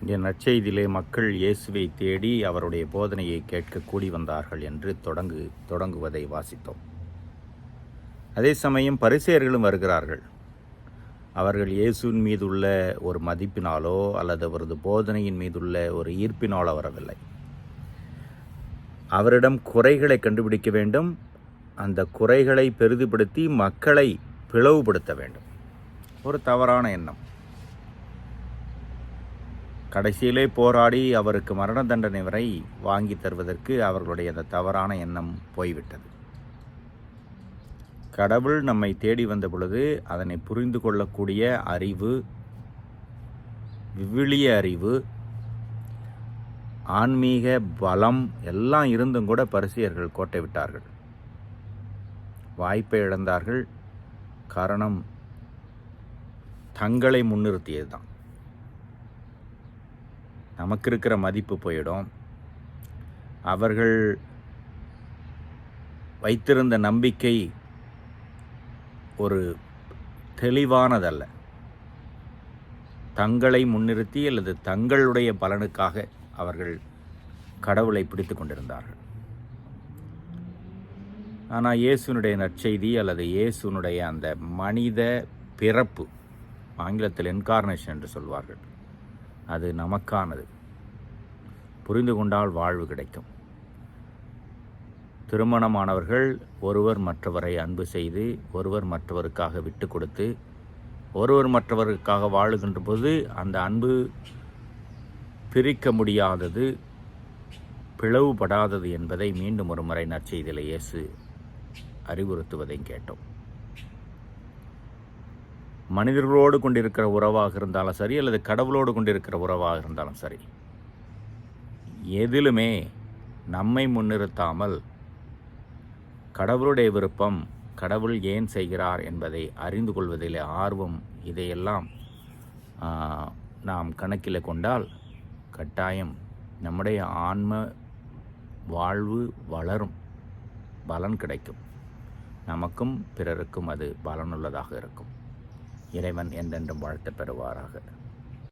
இங்கே நற்செய்தியிலே மக்கள் இயேசுவை தேடி அவருடைய போதனையை கேட்க கூடி வந்தார்கள் என்று தொடங்கு தொடங்குவதை வாசித்தோம். அதே சமயம் பரிசேயர்களும் வருகிறார்கள். அவர்கள் இயேசுவின் மீதுள்ள ஒரு மதிப்பினாலோ அல்லது அவரது போதனையின் மீதுள்ள ஒரு ஈர்ப்பினாலோ வரவில்லை. அவரிடம் குறைகளை கண்டுபிடிக்க வேண்டும். அந்த குறைகளை பெரிதுபடுத்தி மக்களை பிளவுபடுத்த வேண்டும். ஒரு தவறான எண்ணம். கடைசியிலே போராடி அவருக்கு மரண தண்டனை வரை வாங்கி தருவதற்கு அவர்களுடைய அந்த தவறான எண்ணம் போய்விட்டது. கடவுள் நம்மை தேடி வந்த பொழுது அதனை புரிந்து கொள்ளக்கூடிய அறிவு விவிலிய அறிவு ஆன்மீக பலம் எல்லாம் இருந்தும் கூட பரிசியர்கள் கோட்டை விட்டார்கள். வாய்ப்பை இழந்தார்கள். காரணம் தங்களை முன்னிறுத்தியது தான் நமக்கு இருக்கிற மதிப்பு போயிடும். அவர்கள் வைத்திருந்த நம்பிக்கை ஒரு தெளிவானதல்ல. தங்களை முன்னிறுத்தி அல்லது தங்களுடைய பலனுக்காக அவர்கள் கடவுளை பிடித்து கொண்டிருந்தார்கள். ஆனால் இயேசுனுடைய நற்செய்தி அல்லது இயேசுனுடைய அந்த மனித பிறப்பு ஆங்கிலத்தில் என்கார்னேஷன் என்று சொல்வார்கள். அது நமக்கானது. புரிந்து கொண்டால் வாழ்வு கிடைக்கும். திருமணமானவர்கள் ஒருவர் மற்றவரை அன்பு செய்து ஒருவர் மற்றவருக்காக விட்டு கொடுத்து ஒருவர் மற்றவருக்காக வாழுகின்ற போது அந்த அன்பு பிரிக்க முடியாதது பிளவுபடாதது என்பதை மீண்டும் ஒரு முறை நற்செய்தியில் இயேசு அறிவுறுத்துவதையும் கேட்டோம். மனிதர்களோடு கொண்டிருக்கிற உறவாக இருந்தாலும் சரி அல்லது கடவுளோடு கொண்டிருக்கிற உறவாக இருந்தாலும் சரி எதிலுமே நம்மை முன்னிறுத்தாமல் கடவுளுடைய விருப்பம் கடவுள் ஏன் செய்கிறார் என்பதை அறிந்து கொள்வதில் ஆர்வம் இதையெல்லாம் நாம் கணக்கில் கொண்டால் கட்டாயம் நம்முடைய ஆன்ம வாழ்வு வளரும். பலன் கிடைக்கும். நமக்கும் பிறருக்கும் அது பலனுள்ளதாக இருக்கும். இறைவன் என்றென்றும் வாழ்த்த பெறுவாராக.